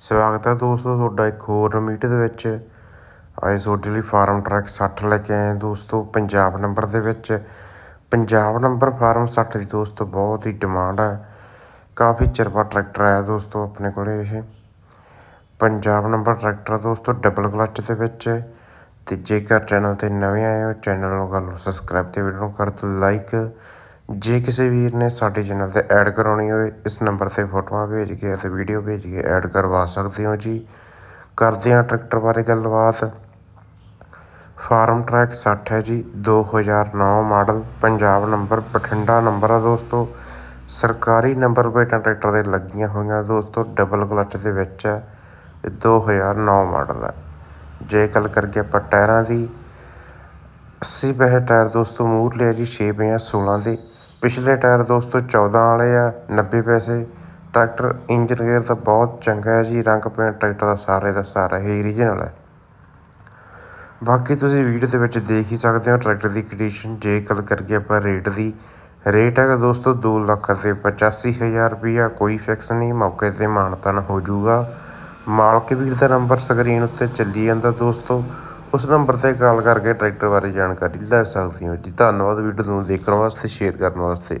ਸਵਾਗਤ ਹੈ ਦੋਸਤੋ ਤੁਹਾਡਾ ਇੱਕ ਹੋਰ ਮੀਟਿੰਗ ਦੇ ਵਿੱਚ। ਅੱਜ ਤੁਹਾਡੇ ਲਈ ਫਾਰਮ ਟਰੈਕ 60 ਲੈ ਕੇ ਆਏ ਦੋਸਤੋ, ਪੰਜਾਬ ਨੰਬਰ ਦੇ ਵਿੱਚ। ਪੰਜਾਬ ਨੰਬਰ ਫਾਰਮ 60 ਦੀ ਦੋਸਤੋ ਬਹੁਤ ਹੀ ਡਿਮਾਂਡ ਹੈ। ਕਾਫੀ ਚਿਰ ਟਰੈਕਟਰ ਆਇਆ ਦੋਸਤੋ ਆਪਣੇ ਕੋਲੇ ਇਹ। ਪੰਜਾਬ ਨੰਬਰ ਟਰੈਕਟਰ ਦੋਸਤੋ ਡਬਲ ਕਲਚ ਦੇ ਵਿੱਚ। ਤੇ ਜੇਕਰ ਚੈਨਲ ਤੇ ਨਵੇਂ ਆਏ ਹੋ, ਚੈਨਲ ਨੂੰ ਕਰ ਲਓ ਸਬਸਕ੍ਰਾਈਬ ਤੇ ਵੀਡੀਓ ਨੂੰ ਕਰ ਦਿਓ ਲਾਈਕ। ਜੇ ਕਿਸੇ ਵੀਰ ਨੇ ਸਾਡੇ ਚੈਨਲ ਤੇ ਐਡ ਕਰਾਉਣੀ ਹੋਵੇ, ਇਸ ਨੰਬਰ ਤੇ ਫੋਟੋਆਂ ਭੇਜ ਕੇ ਅਤੇ ਵੀਡੀਓ ਭੇਜ ਕੇ ਐਡ ਕਰਵਾ ਸਕਦੇ ਹੋ ਜੀ। ਕਰਦੇ ਹਾਂ ਟਰੈਕਟਰ ਬਾਰੇ ਗੱਲਬਾਤ। ਫਾਰਮ ਟਰੈਕ 60 ਹੈ ਜੀ 2009 model, Punjab number, Bathinda number ਆ ਦੋਸਤੋ। ਸਰਕਾਰੀ ਨੰਬਰ ਪਲੇਟਾਂ ਟਰੈਕਟਰ ਦੇ ਲੱਗੀਆਂ ਹੋਈਆਂ ਦੋਸਤੋ ਡਬਲ ਕਲਚ ਦੇ ਵਿੱਚ ਹੈ ਤੇ 2009 ਮਾਡਲ ਹੈ। ਜੇ ਗੱਲ ਕਰਕੇ ਆਪਾਂ ਟਾਇਰਾਂ ਦੀ 80 ਪੈਸੇ ਟਾਇਰ ਦੋਸਤੋ ਮੂਰ ਲਿਆ ਜੀ 6 ਪਏ ਆ 16 ਦੇ। ਪਿਛਲੇ ਟਾਇਰ ਦੋਸਤੋ 14 ਵਾਲੇ ਆ 90 ਪੈਸੇ। ਟਰੈਕਟਰ ਇੰਜਨ ਗੇਅਰ ਤਾਂ ਬਹੁਤ ਚੰਗਾ ਹੈ ਜੀ, ਰੰਗ ਪੇਂਟ ਟਰੈਕਟਰ ਦਾ ਸਾਰੇ ਦਾ ਸਾਰਾ ਹੀ ਰੀਜਨਲ ਹੈ। ਬਾਕੀ ਤੁਸੀਂ ਵੀਡੀਓ ਦੇ ਵਿੱਚ ਦੇਖ ਹੀ ਸਕਦੇ ਹੋ ਟਰੈਕਟਰ ਦੀ ਕੰਡੀਸ਼ਨ ਜੇ ਗੱਲ ਕਰੀਏ ਆਪਾਂ ਰੇਟ ਦੀ। ਰੇਟ ਹੈਗਾ ਦੋਸਤੋ 2 ਲੱਖ ਤੇ 85000 ਰੁਪਈਆ, ਕੋਈ ਫਿਕਸ ਨਹੀਂ, ਮੌਕੇ ਤੇ ਮਾਨਤਨ ਹੋ ਜਾਊਗਾ। ਮਾਲਕ ਵੀਰ ਦਾ ਨੰਬਰ ਸਕਰੀਨ ਉੱਤੇ ਚੱਲੀ ਜਾਂਦਾ ਦੋਸਤੋ। ਉਸ ਨੰਬਰ ਤੇ ਕਾਲ ਕਰਕੇ ਟਰੈਕਟਰ ਬਾਰੇ ਜਾਣਕਾਰੀ ਲੈ ਸਕਦੇ ਹੋ ਜੀ। ਧੰਨਵਾਦ ਵੀਡੀਓ ਨੂੰ ਦੇਖਣ ਵਾਸਤੇ, ਸ਼ੇਅਰ ਕਰਨ ਵਾਸਤੇ।